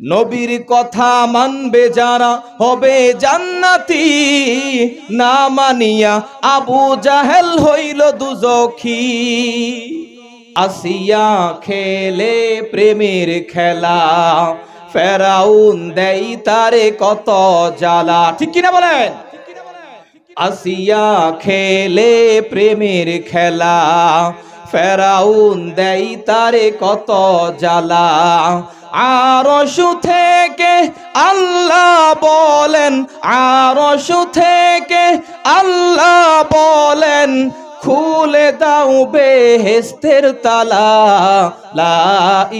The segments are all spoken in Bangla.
নবীর কথা মানবে যারা হবে জান্নাতি, না মানিয়া আবু জাহেল হইল দুজখী। আসিয়া খেলে প্রেমের খেলা, ফেরাউন দেই তারে কত জ্বালা। ঠিক কিনা বলেন? আসিয়া খেলে প্রেমের খেলা, ফেরাউন দেই তারে কত জ্বালা। আরশু থেকে আল্লাহ বলেন, আরশু থেকে আল্লাহ বলেন, খুলে দাও বেহেস্তের তালা, লা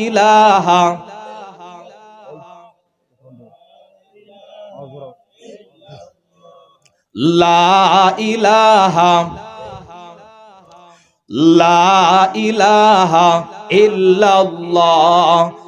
ইলাহা লা ইলাহা লা ইলাহা ইল্লাল্লাহ।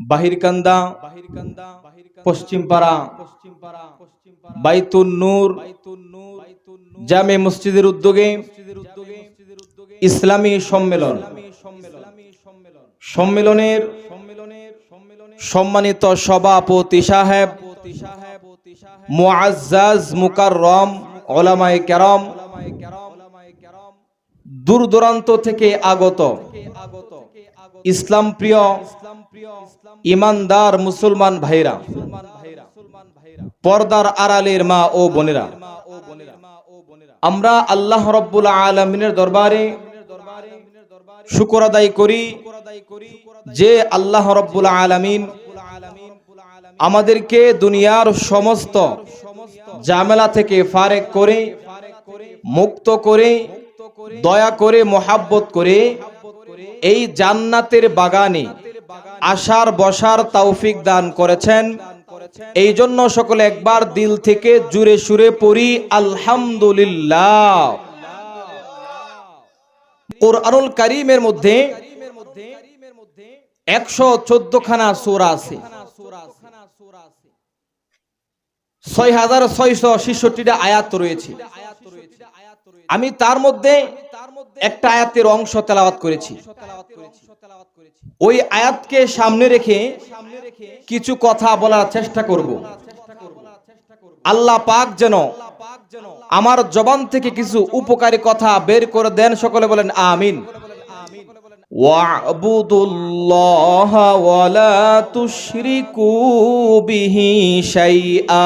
বাহিরকান্দা পশ্চিম পাড়া বাইতুন নূর, জামে মসজিদের উদ্যোগে ইসলামী সম্মেলন। সম্মেলনের সম্মানিত সভাপতি সাহেব, মুআজ্জাজ মুকাররম, ওলামায়ে কেরাম দূর দূরান্ত থেকে আগত। ইসলাম প্রিয় ইমানদার মুসলমান ভাইরা, পর্দার আড়ালের মা ও বোনেরা, আমরা আল্লাহ রব্বুল আলমিনের দরবারে শুকর আদায় করি যে আল্লাহ রব্বুল আলমিন আমাদেরকে দুনিয়ার সমস্ত জামেলা থেকে ফারেক করে, মুক্ত করে, দয়া করে, মোহাব্বত করে এই জান্নাতের বাগানে আসার, বসার তৌফিক দান করেছেন। এই জন্য সকলে একবার দিল থেকে জুড়ে সুরে পড়ি, আলহামদুলিল্লাহ। কোরআনুল কারিমের মধ্যে একশো চোদ্দ খানা সুরা আছে। ছয় হাজার ছয়শো ছেষট্টিটা আয়াত রয়েছে। আমি তার মধ্যে একটা আয়াতের অংশ তেলাওয়াত করেছি ওই আয়াতকে সামনে রেখে কিছু কথা বলার চেষ্টা করব আল্লাহ পাক যেন আমার জবান থেকে কিছু উপকারী কথা বের করে দেন সকলে বলেন আমিন واعبدوا الله ولا تشركوا به شيئا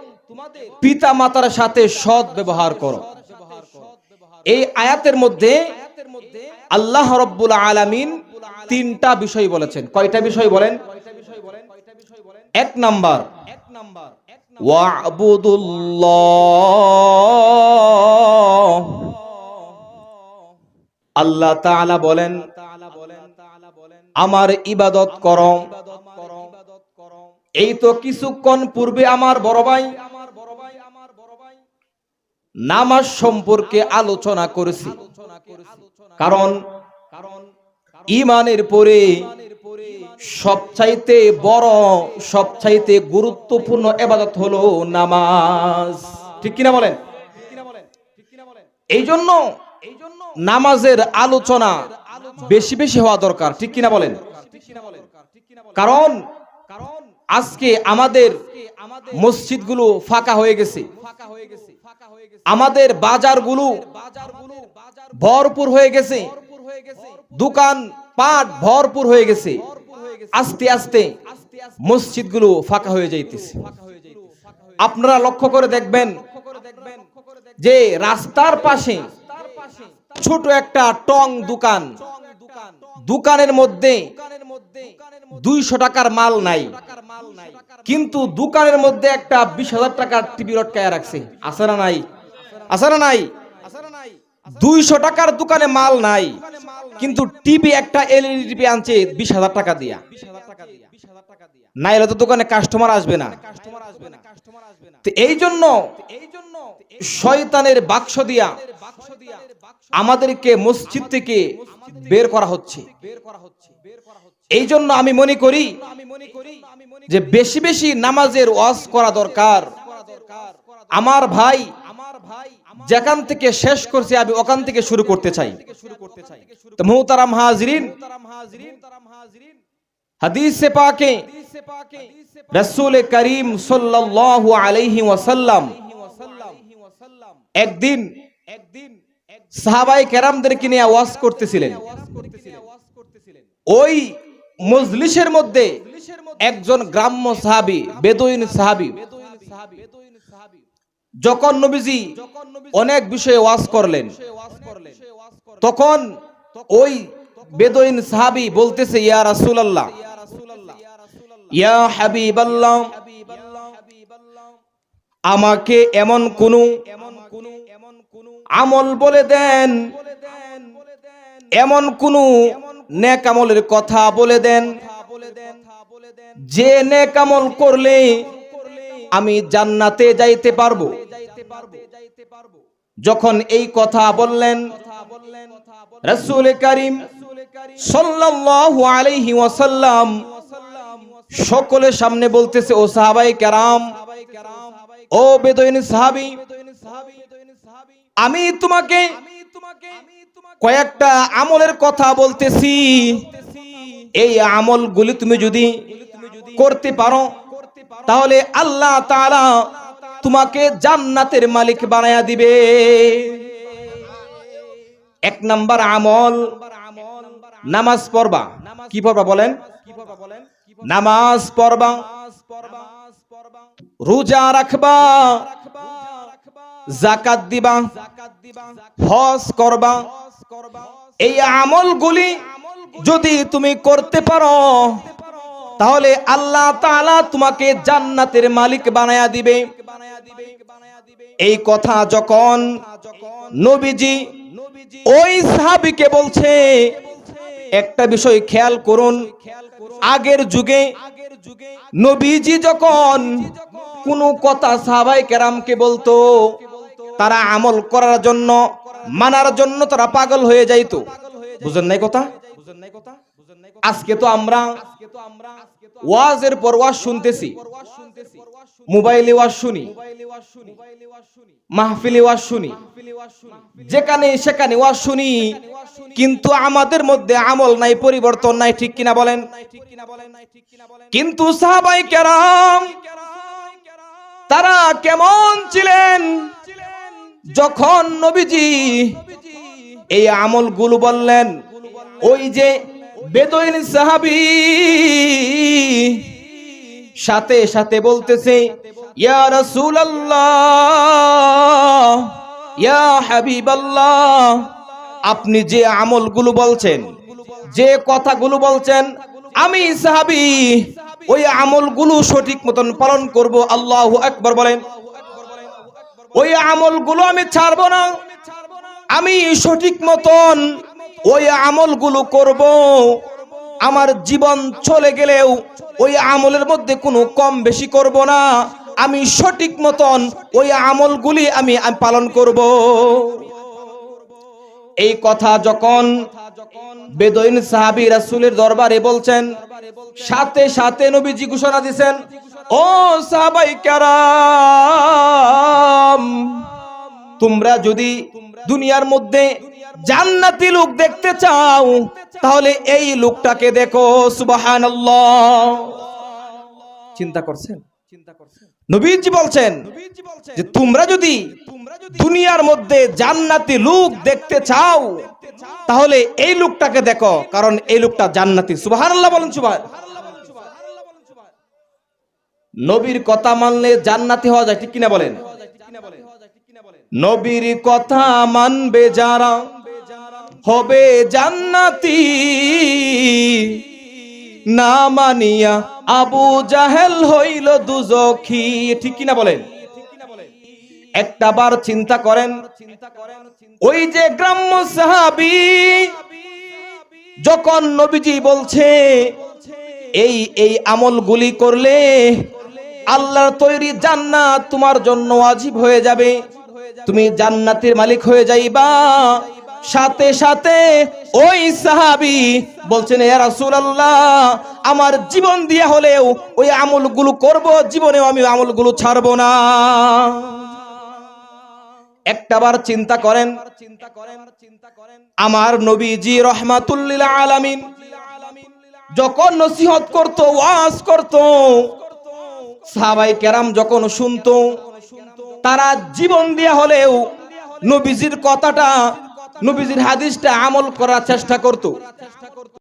পিতা মাতার সাথে সৎ ব্যবহার করো। এই আয়াতের মধ্যে আল্লাহ রব্বুল আলামিন তিনটা বিষয় বলেছেন। কয়টা বিষয় বলেন? এক নাম্বার, ওয়াবুদুল্লাহ। আল্লাহ তাআলা বলেন, আমার ইবাদত করো। এই তো কিছুক্ষণ পূর্বে আমার বড় ভাই নামাজ সম্পর্কে আলোচনা করেছি। কারণ ইমানের পরে সবচাইতে বড়, সবচাইতে গুরুত্বপূর্ণ এবাদত হলো নামাজ। ঠিক কিনা বলেন? এই জন্য নামাজের আলোচনা বেশি বেশি হওয়া দরকার। ঠিক কিনা বলেন? কারণ আজকে আমাদের মসজিদগুলো ফাঁকা হয়ে গেছে। আমাদের বাজারগুলো ভরপুর হয়ে গেছে। দোকান পাট ভরপুর হয়ে গেছে। আস্তে আস্তে মসজিদগুলো ফাঁকা হয়ে যাইতেছে। আপনারা লক্ষ্য করে দেখবেন যে রাস্তার পাশে ছোট একটা টং দোকান। দোকানের মধ্যে দুইশো টাকার মাল নাই। কিন্তু দোকানের মধ্যে একটা বিশ হাজার টাকার টিভি লটকায় রাখছে। আছে না নাই? আছে না নাই? দুইশো টাকার দোকানে মাল নাই। কিন্তু টিভি একটা এলইডি টিভি আনছে বিশ হাজার টাকা দিয়া। নাইলে তো দোকানে কাস্টমার আসবে না। এই জন্য শয়তানের বাক্স দিয়া আমাদেরকে মসজিদ থেকে বের করা হচ্ছে। এই জন্য আমি মনে করি যে বেশি বেশি নামাজের ওয়াজ করা দরকার। আমার ভাই যেখান থেকে শেষ করছে, আমি ওখান থেকে শুরু করতে চাই। তো মুহতারাম করিম সাল্লাল্লাহু আলাইহি ওয়াসাল্লাম একদিন সাহাবাই কেরামদেরকে নিয়ে ওয়াজ করতেছিলেন। ওই মজলিসের মধ্যে একজন গ্রাম্য সাহাবি, বেদুইন সাহাবি, যখন নবীজি অনেক বিষয়ে ওয়াজ করলেন, তখন ওই বেদুইন সাহাবি বলতেছে, ইয়া রাসূলুল্লাহ, ইয়া হাবিবাল্লাহ, আমাকে এমন কোন আমল বলে দেন, এমন কোন নেক আমলের কথা বলে দেন। যে নেক আমল করলে আমি জান্নাতে যাইতে পারব। যখন এই কথা বললেন, রসুল করিম ওয়াসাল্লাম সকলের সামনে বলতেছে, ও সাহাবাই কেরাম, ও বেদইন সাহাবি, আমি তোমাকে কয়েকটা আমলের কথা বলতেছি। এই আমলগুলি তুমি যদি করতে পারো, তাহলে আল্লাহ তাআলা তোমাকে জান্নাতের মালিক বানায়া দিবে। এক নাম্বার আমল, নামাজ পড়বা। কি পড়বা বলেন? নামাজ পড়বা। রোজা রাখবা। জাকাত দিবা। হজ করবা। এই আমলগুলি যদি তুমি করতে পারো, তাহলে আল্লাহ তাআলা তোমাকে জান্নাতের মালিক বানায়া দিবে। এই কথা যখন নবীজি ওই সাহাবীকে বলছে, একটা বিষয় খেয়াল করুন, আগের যুগে নবীজি যখন কোনো কথা সাহাবাই কেরামকে বলতো তারা আমল করার জন্য, মানার জন্য তারা পাগল হয়ে যাইতো। বুঝেন নাই কথা? আজকে তো আমরা ওয়াজের পর ওয়াজ শুনতেছি, মোবাইলে ওয়াজ শুনি, মাহফিলে ওয়াজ শুনি, যেখানে সেখানে ওয়াজ শুনি, কিন্তু আমাদের মধ্যে আমল নাই, পরিবর্তন নাই, ঠিক কিনা বলেন? কিন্তু সাহাবাই কেরাম, তারা কেমন ছিলেন? যখন নবীজি এই আমল আমলগুলো বললেন, ওই যে বেদইন সাহাবি সাথে সাথে বলতেছে, ইয়া রাসূলুল্লাহ, ইয়া হাবিবাল্লাহ, আপনি যে আমলগুলো বলছেন, যে কথাগুলো বলছেন, আমি সাহাবি, ওই আমলগুলো সঠিক মতন পালন করব, আল্লাহু আকবার বলেন। ওই আমলগুলো আমি ছাড়বো না। আমি সঠিক মতন ওই আমলগুলো করব। আমার জীবন চলে গেলেও ওই আমলের মধ্যে কোনো কম বেশি করব না। আমি সঠিক মতন ওই আমলগুলি আমি পালন করব। এই কথা যখন বেদইন সাহাবি রাসূলের দরবারে বলছেন, সাথে সাথে নবীজি ঘোষণা দিবেন ও সাহাবাই কারাম, তোমরা যদি দুনিয়ার মধ্যে জান্নাতি লোক দেখতে চাও, তাহলে এই লোকটাকে দেখো, সুবহানাল্লাহ। চিন্তা করছেন? নবীজি বলছেন যে তোমরা যদি দুনিয়ার মধ্যে জান্নাতি লোক দেখতে চাও, তাহলে এই লোকটাকে দেখো, কারণ এই লোকটা জান্নাতি। সুবহানাল্লাহ বলেন সুবহান নবীর কথা মানলে জান্নাতি হওয়া যায়, ঠিক কিনা বলেন? নবীর কথা মানবে যারা হবে জান্নাতি। না মানিয়া আবু জাহেল হইল দুজখী, ঠিক কিনা বলেন? একটা বার চিন্তা করেন, ওই যে গ্রাম্য সাহাবি, যখন নবীজি বলছে, এই এই আমলগুলি করলে আল্লাহর তৈরি জান্নাত তোমার জন্য ওয়াজিব হয়ে যাবে। তুমি জান্নাতের মালিক হয়ে যাইবা। সাথে সাথে ওই সাহাবি বলছেন রাসূলুল্লাহ, আমার জীবন দিয়া হলেও ওই আমলগুলো করব, জীবনেও আমি আমলগুলো ছাড়বো না। একটাবার চিন্তা করেন, আমার নবীজি রহমাতুল্লিল আলামিন যখন নসিহত করত, ওয়াজ করত সাহাবাই কেরাম যখন শুনত, তারা জীবন দিয়া হলেও নবীজির কথাটা, নবীজির হাদিসটা আমল করার চেষ্টা করত।